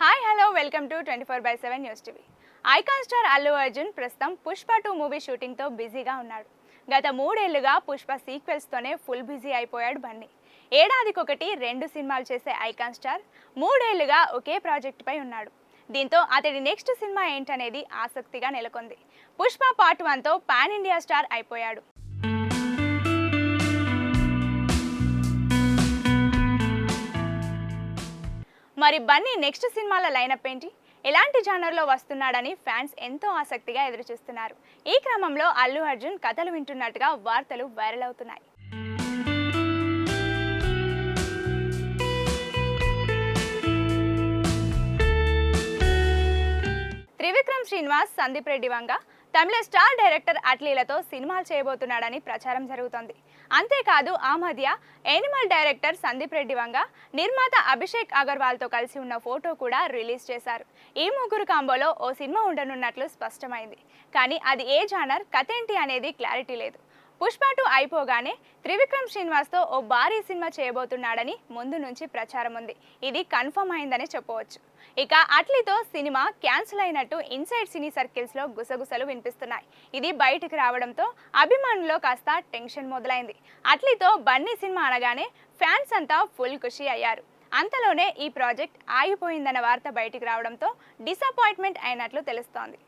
Hi hello welcome to twenty four by seven news TV icon star Allu Arjun ప్రస్తుతం Pushpa two movie షూటింగ్తో బిజీగా ఉన్నాడు. గత మూడేళ్ళుగా పుష్ప సీక్వెల్స్తోనే ఫుల్ బిజీ అయిపోయాడు బన్నీ. ఏడాదికొకటి రెండు సినిమాలు చేసే ఐకాన్ స్టార్ మూడేళ్ళుగా ఒకే ప్రాజెక్టుపై ఉన్నాడు. దీంతో అతడి నెక్స్ట్ సినిమా ఏంటనేది ఆసక్తిగా నెలకొంది. పుష్ప పార్ట్ వన్తో పాన్ ఇండియా స్టార్ అయిపోయాడు. మరి బన్నీ నెక్స్ట్ సినిమాల లైనప్ ఏంటి? ఎలాంటి జానర్లో వస్తున్నాడని ఫ్యాన్స్ ఎంతో ఆసక్తిగా ఎదురుచూస్తున్నారు. ఈ క్రమంలో అల్లు అర్జున్ కథలు వింటున్నట్టుగా వార్తలు వైరల్ అవుతున్నాయి. త్రివిక్రమ్ శ్రీనివాస్ సందీప్ రెడ్డి వంగ తమిళ స్టార్ డైరెక్టర్ అట్లీలతో సినిమాలు చేయబోతున్నాడని ప్రచారం జరుగుతోంది. అంతేకాదు ఆ మధ్య ఎనిమల్ డైరెక్టర్ సందీప్ రెడ్డి వంగ నిర్మాత అభిషేక్ అగర్వాల్తో కలిసి ఉన్న ఫోటో కూడా రిలీజ్ చేశారు. ఈ ముగ్గురు కాంబోలో ఓ సినిమా ఉండనున్నట్లు స్పష్టమైంది. కానీ అది ఏ జానర్ కథేంటి అనేది క్లారిటీ లేదు. పుష్ప టూ అయిపోగానే త్రివిక్రమ్ శ్రీనివాస్తో ఓ భారీ సినిమా చేయబోతున్నాడని ముందు నుంచి ప్రచారం ఉంది. ఇది కన్ఫర్మ్ అయిందని చెప్పవచ్చు. ఇక అట్లీతో సినిమా క్యాన్సిల్ అయినట్టు ఇన్సైడ్ సినీ సర్కిల్స్లో గుసగుసలు వినిపిస్తున్నాయి. ఇది బయటకు రావడంతో అభిమానుల్లో కాస్త టెన్షన్ మొదలైంది. అట్లీతో బన్నీ సినిమా అనగానే ఫ్యాన్స్ అంతా ఫుల్ ఖుషి అయ్యారు. అంతలోనే ఈ ప్రాజెక్ట్ ఆగిపోయిందన్న వార్త బయటికి రావడంతో డిసప్పాయింట్మెంట్ అయినట్లు తెలుస్తోంది.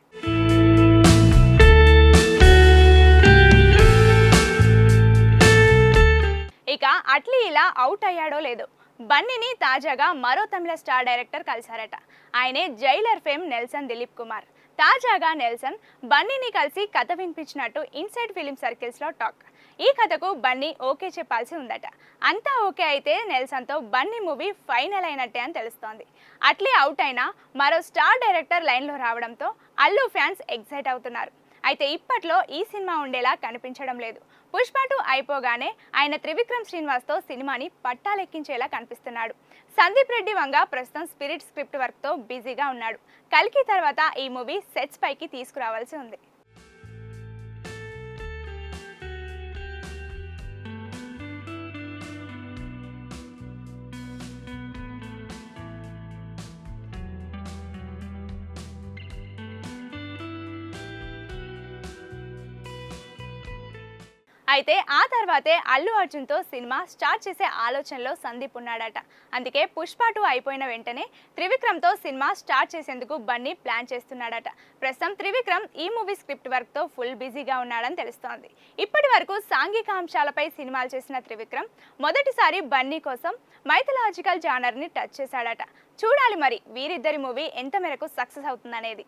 ఇక అట్లీ ఇలా అవుట్ అయ్యాడో లేదో. బన్నీని తాజాగా మరో తమిళ స్టార్ డైరెక్టర్ కలిశారట. ఆయనే జైలర్ ఫేమ్ నెల్సన్ దిలీప్ కుమార్. తాజాగా నెల్సన్ బన్నీని కలిసి కథ వినిపించినట్టు ఇన్సైడ్ ఫిలిం సర్కిల్స్లో టాక్. ఈ కథకు బన్నీ ఓకే చెప్పాల్సి ఉందట. అంతా ఓకే అయితే నెల్సన్తో బన్నీ మూవీ ఫైనల్ అయినట్టే అని తెలుస్తోంది. అట్లీ అవుట్ అయినా మరో స్టార్ డైరెక్టర్ లైన్లో రావడంతో అల్లు ఫ్యాన్స్ ఎగ్జైట్ అవుతున్నారు. అయితే ఇప్పట్లో ఈ సినిమా ఉండేలా కనిపించడం లేదు. పుష్ప టూ అయిపోగానే ఆయన త్రివిక్రమ్ శ్రీనివాస్తో సినిమాని పట్టాలెక్కించేలా కనిపిస్తున్నాడు. సందీప్ రెడ్డి వంగ ప్రస్తుతం స్పిరిట్ స్క్రిప్ట్ వర్క్తో బిజీగా ఉన్నాడు. కల్కి తర్వాత ఈ మూవీ సెట్స్ పైకి తీసుకురావాల్సి ఉంది. అయితే ఆ తర్వాతే అల్లు అర్జున్తో సినిమా స్టార్ట్ చేసే ఆలోచనలో సందీప్ ఉన్నాడట. అందుకే పుష్ప టూ అయిపోయిన వెంటనే త్రివిక్రమ్తో సినిమా స్టార్ట్ చేసేందుకు బన్నీ ప్లాన్ చేస్తున్నాడట. ప్రస్తుతం త్రివిక్రమ్ ఈ మూవీ స్క్రిప్ట్ వర్క్తో ఫుల్ బిజీగా ఉన్నాడని తెలుస్తోంది. ఇప్పటి వరకు సాంఘిక అంశాలపై సినిమాలు చేసిన త్రివిక్రమ్ మొదటిసారి బన్నీ కోసం మైథలాజికల్ జానర్ని టచ్ చేశాడట. చూడాలి మరి వీరిద్దరి మూవీ ఎంత మేరకు సక్సెస్ అవుతుందనేది.